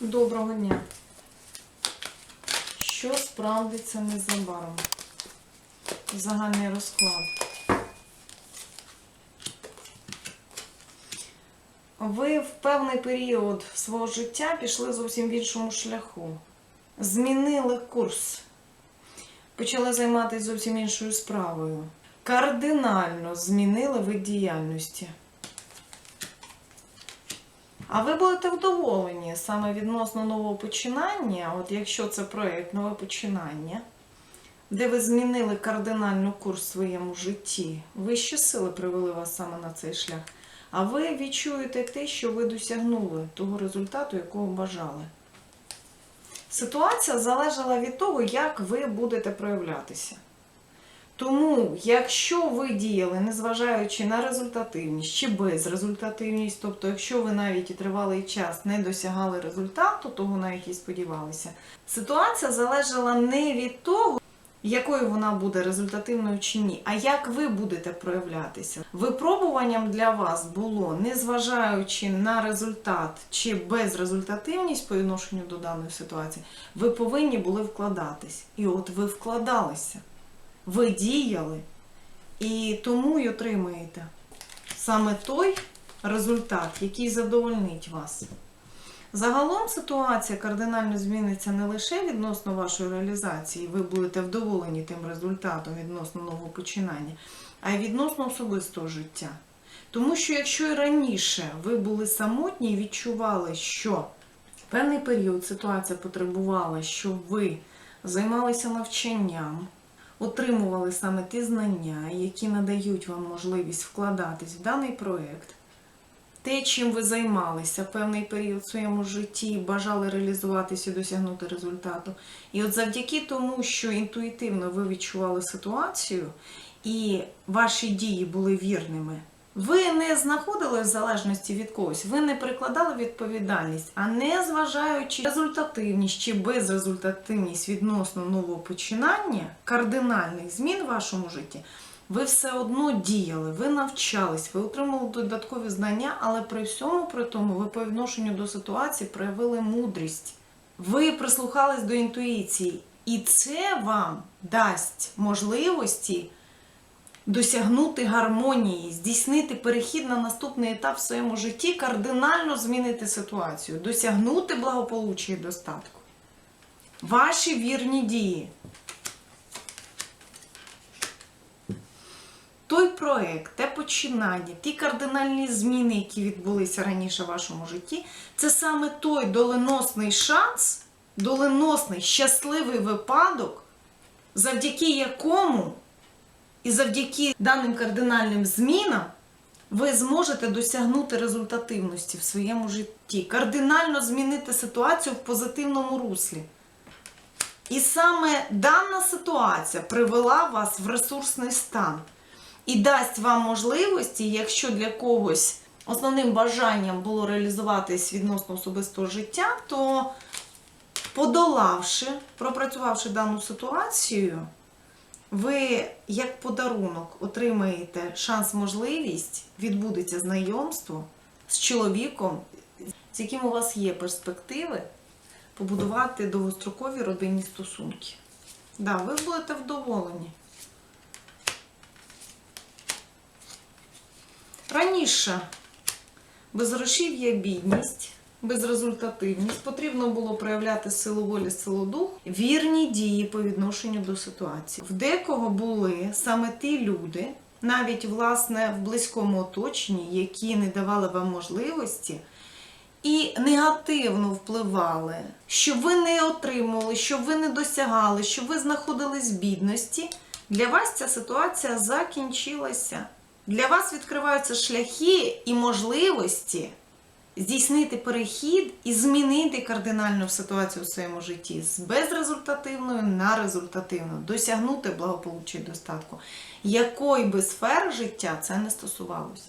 Доброго дня. Що справдиться незабаром? Загальний розклад. Ви в певний період свого життя пішли зовсім в іншому шляху. Змінили курс. Почали займатися зовсім іншою справою. Кардинально змінили вид діяльності. А ви будете вдоволені саме відносно нового починання, от якщо це проєкт нове починання, де ви змінили кардинально курс в своєму житті, вищі сили привели вас саме на цей шлях. А ви відчуєте те, що ви досягнули того результату, якого бажали. Ситуація залежала від того, як ви будете проявлятися. Тому, якщо ви діяли, незважаючи на результативність чи безрезультативність, тобто, якщо ви навіть і тривалий час не досягали результату, того на який сподівалися, ситуація залежала не від того, якою вона буде результативною чи ні, а як ви будете проявлятися. Випробуванням для вас було, незважаючи на результат чи безрезультативність по відношенню до даної ситуації, ви повинні були вкладатись. І от ви вкладалися ви діяли, і тому й отримаєте саме той результат, який задовольнить вас. Загалом ситуація кардинально зміниться не лише відносно вашої реалізації, ви будете вдоволені тим результатом відносно нового починання, а й відносно особистого життя. Тому що якщо і раніше ви були самотні і відчували, що певний період ситуація потребувала, щоб ви займалися навчанням, отримували саме ті знання, які надають вам можливість вкладатись в даний проєкт, те, чим ви займалися певний період в своєму житті, бажали реалізуватися і досягнути результату. І от завдяки тому, що інтуїтивно ви відчували ситуацію і ваші дії були вірними. Ви не знаходили в залежності від когось, ви не прикладали відповідальність, а не зважаючи результативність чи безрезультативність відносно нового починання, кардинальних змін в вашому житті, ви все одно діяли, ви навчались, ви отримали додаткові знання, але при всьому при тому ви по відношенню до ситуації проявили мудрість. Ви прислухались до інтуїції, і це вам дасть можливості досягнути гармонії, здійснити перехід на наступний етап в своєму житті, кардинально змінити ситуацію, досягнути благополуччя і достатку. Ваші вірні дії. Той проект, те починання, ті кардинальні зміни, які відбулися раніше в вашому житті, це саме той доленосний шанс, доленосний щасливий випадок, завдяки якому і завдяки даним кардинальним змінам ви зможете досягнути результативності в своєму житті, кардинально змінити ситуацію в позитивному руслі. І саме дана ситуація привела вас в ресурсний стан і дасть вам можливості, якщо для когось основним бажанням було реалізуватись відносно особистого життя, то подолавши, пропрацювавши дану ситуацію, ви як подарунок отримаєте шанс, можливість, відбудеться знайомство з чоловіком, з яким у вас є перспективи побудувати довгострокові родинні стосунки. Да, ви будете вдоволені. Раніше безгрошів'я бідність, безрезультативність, потрібно було проявляти силу волі, силу духу, вірні дії по відношенню до ситуації. В декого були саме ті люди, навіть власне в близькому оточенні, які не давали вам можливості. І негативно впливали, щоб ви не отримували, щоб ви не досягали, щоб ви знаходились в бідності. Для вас ця ситуація закінчилася. Для вас відкриваються шляхи і можливості здійснити перехід і змінити кардинальну ситуацію в своєму житті з безрезультативної на результативну, досягнути благополуччя і достатку. Якої би сфери життя це не стосувалося.